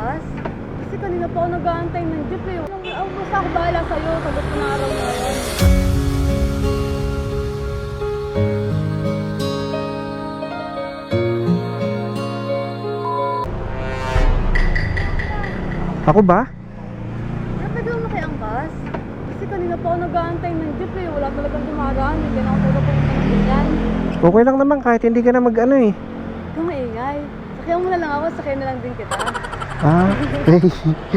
bus? Kasi kanina pa ako nag-aantay ng jeep eh. Ang, ang basta ako bahala sa'yo. Sagot ko na araw na yun. Ako ba? Natagal na kaya ang bus? Kasi kanina pa ako nag-aantay ng jeep eh. Wala talagang dumaraan. Hindi na ako talaga pumunta ng ganyan. Okay lang naman kahit hindi ka na mag-ano eh. Ikaw maingay. Sakyan mo na lang ako, sakyan na lang din kita. Ah, okay.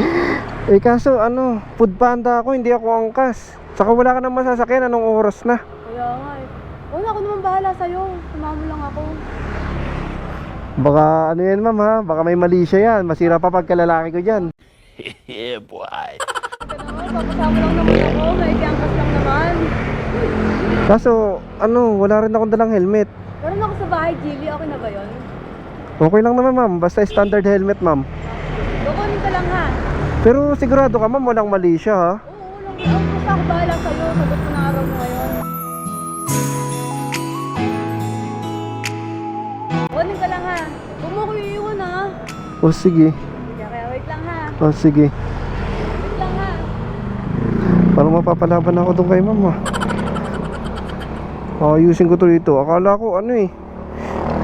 eh kaso ano, food panda ako, hindi ako angkas. Saka wala ka nang masasakyan, anong oras na? Kaya nga eh. Wala ako naman bahala sa'yo. Sumama mo lang ako. Baka ano yan ma'am ha, baka may mali siya yan. Masira pa pagkalalaki ko dyan. yeah, boy. Papasama lang naman ako. May angkas lang naman. Kaso ano, wala rin akong dalang helmet. Meron ako sa bahay, Gilly. Okay na ba yun? Okay lang naman ma'am, basta standard helmet ma'am. Kukunin ka lang ha. Pero sigurado ka ma'am, walang mali siya ha. Oo, lang. Ang basta ako bahala sa'yo. Sagot ko na araw mo ngayon. Kukunin ka lang ha. Huwag mo ko iiwan ha. O sige, Kaya, kaya wait lang ha. o sige. Wait lang ha. Parang mapapalaban ako doon kay ma'am ah. Ayusin ko to dito. Akala ko ano eh.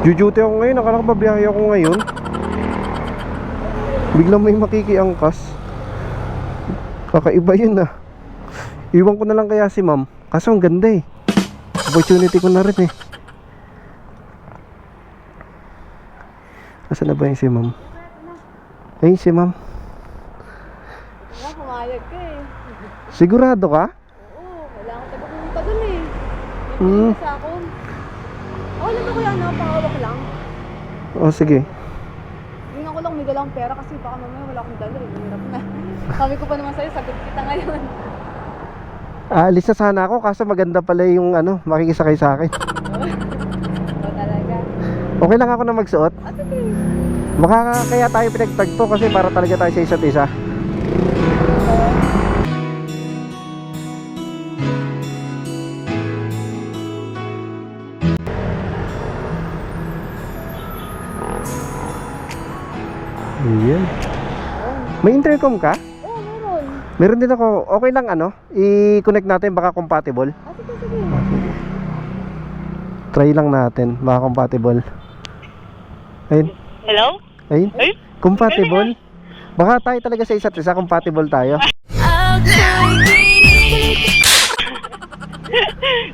Jujuti ako ngayon. Akala ko babiyahe ako ngayon. Biglang may makikiangkas. Kakaiba yun ah. Iwan ko na lang kaya si ma'am. Kaso ang ganda eh. Opportunity ko na rin eh. Asan na ba yung si ma'am? Ayun si ma'am. Wala, pumayag ka eh. Sigurado ka? Oo, kailangan taga pumunta dun eh. Hmm. Sa ako. Okay lang ba kuya, no? Pakawak lang. O sige. Tingnan ko lang may dalang pera kasi baka mamaya wala akong dala eh. Hirap na. Sabi ko pa naman sa'yo, sagot kita ngayon. Aalis na sana ako kaso maganda pala yung ano, makikisakay sa akin. Oo talaga. Okay lang ako na magsuot. At sige. Baka kaya tayo pinagtagpo kasi para talaga tayo sa isa't isa. Ayan. May intercom ka? Meron. Din ako. Okay lang ano? I-connect natin baka compatible. Ah, sige, sige. Try lang natin baka compatible. Ayun. Hello? Ayun. Ay? Compatible. Baka tayo talaga sa isa't isa compatible tayo.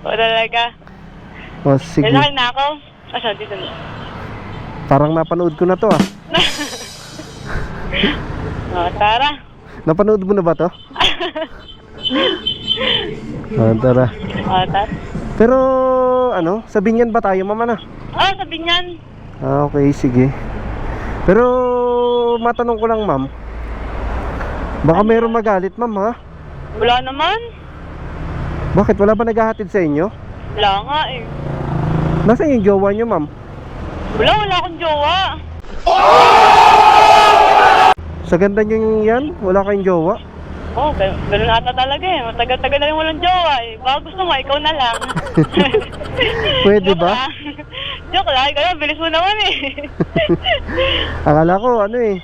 O talaga. O sige. Lalaki na ako. Asa, dito na. Parang napanood ko na to ah. O, tara. Napanood mo na ba to? Ah, tara. O, tara. Pero ano, sa Binyan ba tayo mama na? Oh, sabi niyan. Ah, okay, sige. Pero matanong ko lang ma'am. Baka meron magalit ma'am ha? Wala naman. Bakit? Wala ba naghahatid sa inyo? Wala nga eh. Nasaan yung jowa nyo ma'am? Wala, wala akong jowa. Sa ganda nyo yan? Wala kayong jowa? Oh, gan- ganun ata talaga eh. Matagal-tagal na rin walang jowa eh. Baka gusto mo, ikaw na lang. Pwede Joke ba? lang. Joke lang, ikaw bilis mo naman eh. Akala ko ano eh.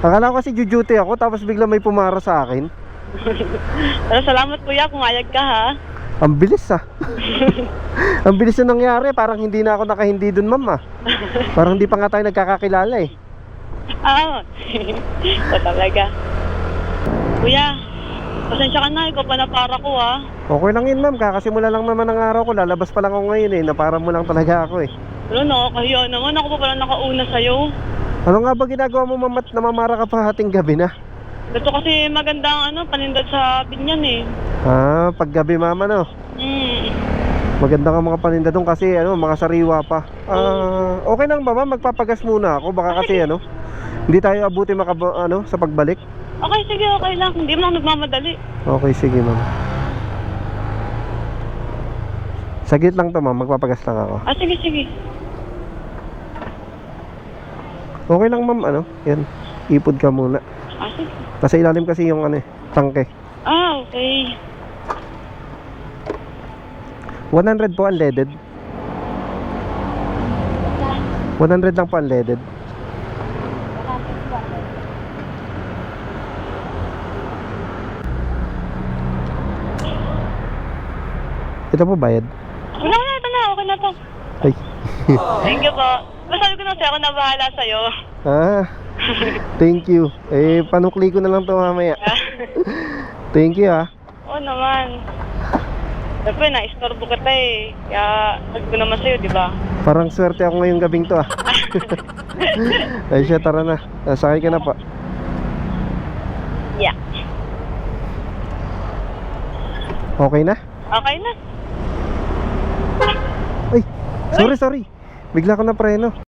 Akala ko kasi jujuti ako tapos bigla may pumara sa akin. Pero salamat kuya kung ayag ka ha. Ang bilis ah. Ang bilis na nangyari. Parang hindi na ako nakahindi dun ma'am ah. Parang hindi pa nga tayo nagkakakilala eh. Ah, o talaga. Kuya, pasensya ka na, ikaw pa na para ko ha. Okay lang yun ma'am. Kakasimula lang naman ang araw ko. Lalabas pa lang ako ngayon eh. Napara mo lang talaga ako eh. Pero nakakahiya naman, ako pa pala nakauna sa'yo. Ano nga ba ginagawa mo ma'am at namamara ka pa hating gabi na? Gusto kasi magandang ano, panindad sa binyan eh. Ah, paggabi mama no. Hmm. Maganda ka mga paninda doon kasi ano, mga sariwa pa. Ah, okay lang ba ma'am? Magpapagas muna ako. Baka kasi ano, hindi tayo abuti makaba, ano, sa pagbalik. Okay, sige, okay lang. Hindi mo lang nagmamadali. Okay, sige ma'am. Saglit lang to ma'am, magpapagas lang ako. Ah, sige, sige. Okay lang ma'am, ano, yan. Ipod ka muna. Ah, sige. Nasa ilalim kasi yung ano eh, tangke. Ah, okay. 100 po unleaded. 100 lang po unleaded. Ito po bayad. Wala na, ito na. Okay na to. Ay. Thank you po. Basta sabi ko na sa'yo, ako na bahala sa'yo. ah, thank you. Eh, panukli ko na lang to mamaya. thank you ah. Oo naman. Siyempre, na-istorbo kita eh. Kaya, sabi ko naman sa'yo, di ba? Parang swerte ako ngayong gabing to ah. Ay siya, tara na. Ah, Sakay ka na pa. Yeah. Okay na? Okay na. Sorry, sorry. Bigla ko na preno.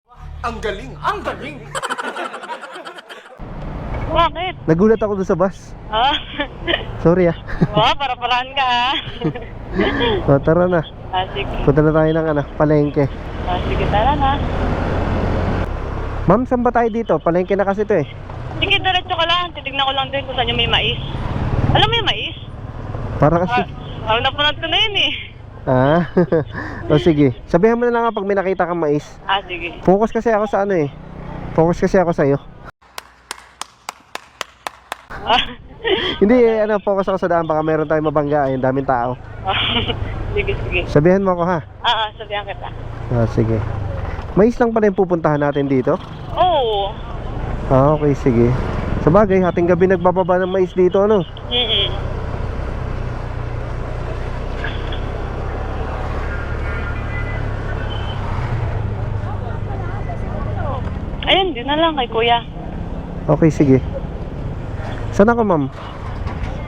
Bakit? Nagulat ako doon sa bus. Ah? Sorry ah. Wow, para-parahan ka ha. O, tara na. ah, sige. Punta na tayo ng ano, palengke. Ah, sige, tara na. Ma'am, saan ba tayo dito? Palengke na kasi to eh. Sige, diretso ka lang. Titignan ko lang din kung saan yung may mais. Alam mo yung mais? Para kasi... Ah, ah napanood ko na yun eh. Ah, o sige. Sabihan mo na lang ako pag may nakita kang mais. Ah, sige. Focus kasi ako sa ano eh. Focus kasi ako sa'yo. Hindi eh, ano, focus ako sa daan. Baka meron tayong mabangga. Ayun, daming tao. sige, sige. Sabihan mo ako ha. Ah, ah, sabihan kita. Ah, sige. Mais lang pala yung pupuntahan natin dito. Oo. Ah, okay, sige. Sa bagay, hating gabi nagbababa ng mais dito, ano? Mm-mm. Ayun, di na lang kay kuya. Okay, sige. Saan ako, ma'am?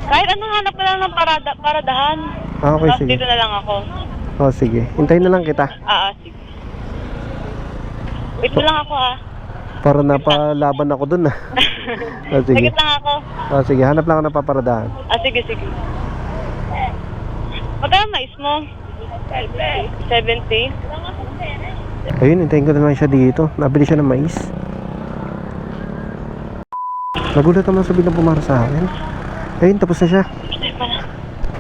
Kahit anong hanap ka lang ng parada, paradahan. Ah, okay, Tapos sige. dito na lang ako. Oh, sige. Hintayin na lang kita. Ah, ah, sige. Wait mo lang ako ha. Para napalaban ako dun, ah. Ah, sige. Sagit lang ako. Ah, sige. Hanap lang ako ng paparadahan. Ah, sige, sige. Magkano mais mo? 70. Ayun, hintayin ko na lang siya dito. Nabili siya ng mais. Nagulat naman sabi na pumara sa akin. Ayun, tapos na siya.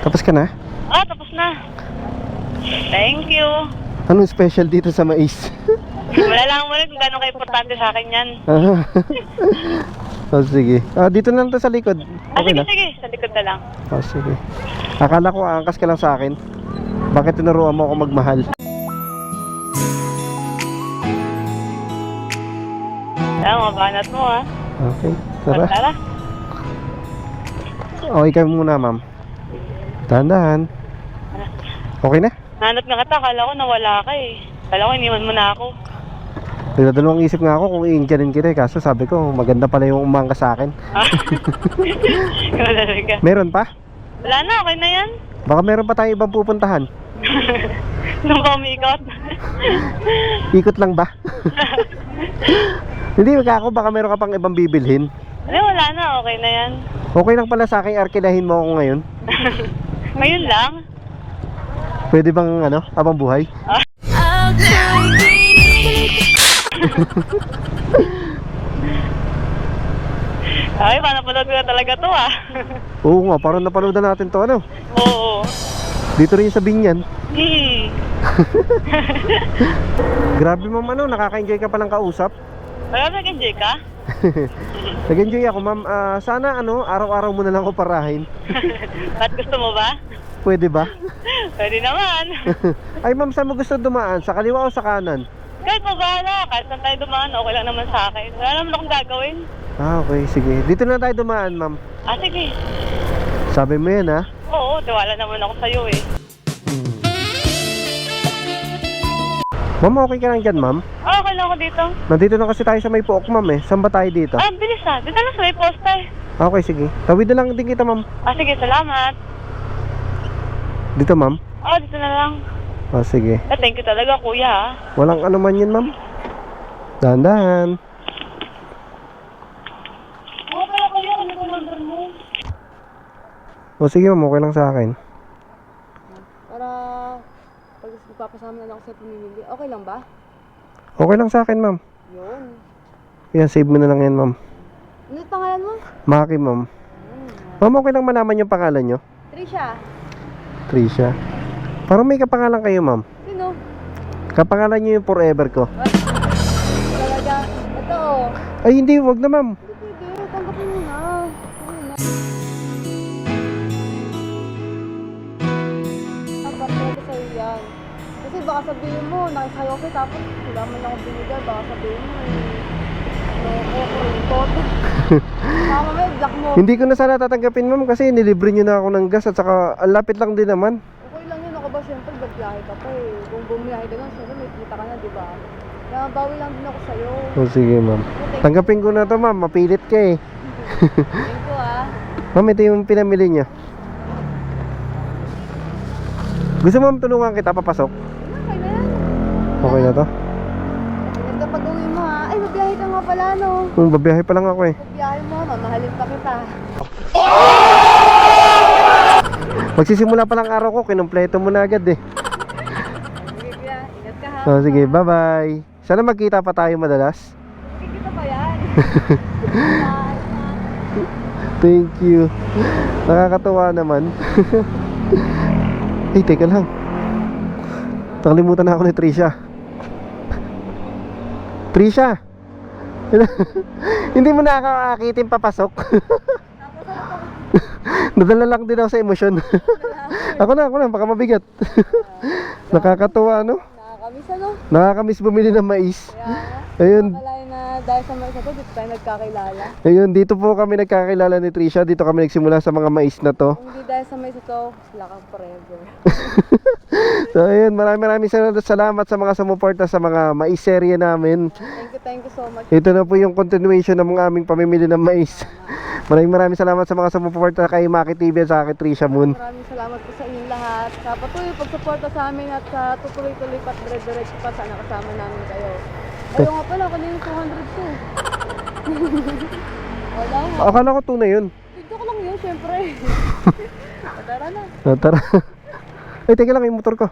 Tapos ka na? Ah, tapos na. Thank you. Anong special dito sa mais? Wala lang mo kung gano'ng ka-importante sa akin yan. Ah. oh, sige. Ah, dito na lang to sa likod. Ah, sige, na. sige. Sa likod na lang. Oh, sige. Akala ko angkas ka lang sa akin. Bakit tinuruan mo ako magmahal? Ah, mga banat mo ha. Okay, tara. Tara. Okay kayo muna, ma'am. Dahan-dahan. Okay na? Nanot nga kita. Akala ko nawala ka eh. Akala ko iniwan mo na ako. Nagdadalawang isip nga ako kung i-injanin kita eh. Kaso sabi ko, maganda pala yung umangka sa akin. Ah. Meron pa? Wala na, okay na yan. Baka meron pa tayong ibang pupuntahan. Nung ka umikot. Ikot lang ba? Hindi, wag ako. Baka meron ka pang ibang bibilhin. Hindi, wala na. Okay na yan. Okay lang pala sa akin, arkilahin mo ako ngayon. Ngayon lang. Pwede bang, ano, habang buhay? Ay, panapanood ko na talaga to ah. Oo nga, parang napanood na natin to, ano? Oo. Dito rin sa Binyan. Grabe ma'am, ano, nakaka-enjoy ka palang kausap. Wala nag-enjoy ka? Nag-enjoy ako ma'am. Ah, sana ano, araw-araw mo na lang ako parahin. Ba't gusto mo ba? Pwede ba? Pwede naman. Ay ma'am, saan mo gusto dumaan? Sa kaliwa o sa kanan? Kahit mo bahala. Kahit saan tayo dumaan, okay lang naman sa akin. Wala naman akong gagawin. Ah, okay, sige. Dito na tayo dumaan, ma'am. Ah, sige. Sabi mo yan, ha? Oo, tiwala naman ako sa'yo eh. Ma'am, okay ka lang dyan, ma'am? Ah, okay lang ako dito. Nandito na kasi tayo sa may pook, ma'am, eh. Saan ba tayo dito? Ah, bilis ah. Dito lang sa may poster. Okay, sige. Tawid na lang din kita, ma'am. Ah, sige, salamat. Dito, ma'am. Ah, dito na lang. Ah, sige. Ah, thank you talaga, kuya ah. Walang ano man yun, ma'am. Dahan-dahan. Oo, kuya, ano ba number mo? O, sige, ma'am. Okay lang sa akin. Para pag magpapasama na lang ako sa pamimili. Okay lang ba? Okay lang sa akin, ma'am. Yun. Yan, save mo na lang yan, ma'am. Ano pangalan mo? Maki, ma'am. Ma'am, okay lang malaman yung pangalan nyo? Trisha. Trisha. Parang may kapangalan kayo, ma'am. Sino? Kapangalan nyo yung forever ko. Talaga. Ito oh. Ay, hindi. Wag na, ma'am. Hindi baka sabihin mo, nakisayo ko tapos wala man lang binigay, baka sabihin mo eh. No, ko rin toto. Black mo. Hindi ko na sana tatanggapin ma'am kasi nilibre nyo na ako ng gas at saka ang lapit lang din naman. Okay lang yun, ako ba syempre nagbiyahe ka pa eh. Kung bumiyahe ka lang, syempre may kita ka na, di ba? Kaya bawi lang din ako sa'yo. O sige ma'am. Tanggapin ko na to ma'am, mapilit ka eh. thank you ah. Ma'am, ito yung pinamili niya. Gusto mo ma'am tulungan kita papasok? Okay na to? Ganda pag uwi mo ha. Ay, mabiyahe ka nga pala no. Kung babiyahe pa lang ako eh. Pag biyahe mo, mamahalin pa kita. Magsisimula pa lang araw ko, kinumpleto mo na agad eh. Sige ingat ka ha. So, sige, bye-bye. Sana magkita pa tayo madalas. Kikita pa yan. Thank you. Nakakatuwa naman. Ay, teka lang. Nakalimutan na ako ni Trisha. Trisha! Hindi mo nakakaakitin papasok. Nadala lang din ako sa emosyon. ako na, ako na, baka mabigat. Nakakatuwa, no? Nakakamiss ano? Nakakamiss bumili ng mais. Ayun, dahil sa mga sagot, dito tayo nagkakilala. ayun, dito po kami nagkakilala ni Trisha. Dito kami nagsimula sa mga mais na to. Kung hindi dahil sa may sato, wala kang forever. So ayun, maraming maraming sal- salamat sa mga sumuporta sa mga mais serye namin. Thank you, thank you so much. Ito na po yung continuation ng mga aming pamimili ng mais. Maraming maraming salamat sa mga sumuporta kay Maki TV at sa akin Trisha Moon. Maraming salamat po sa inyong lahat. Sa patuloy pagsuporta sa amin at sa tutuloy-tuloy pat dire-diretso pa sana kasama namin kayo. Ayaw nga pala, kanina yung 202. Wala nga. Akala ko tunay yun. Video ko lang yun, syempre. Tara na. Tara. Ay, teka lang, yung motor ko.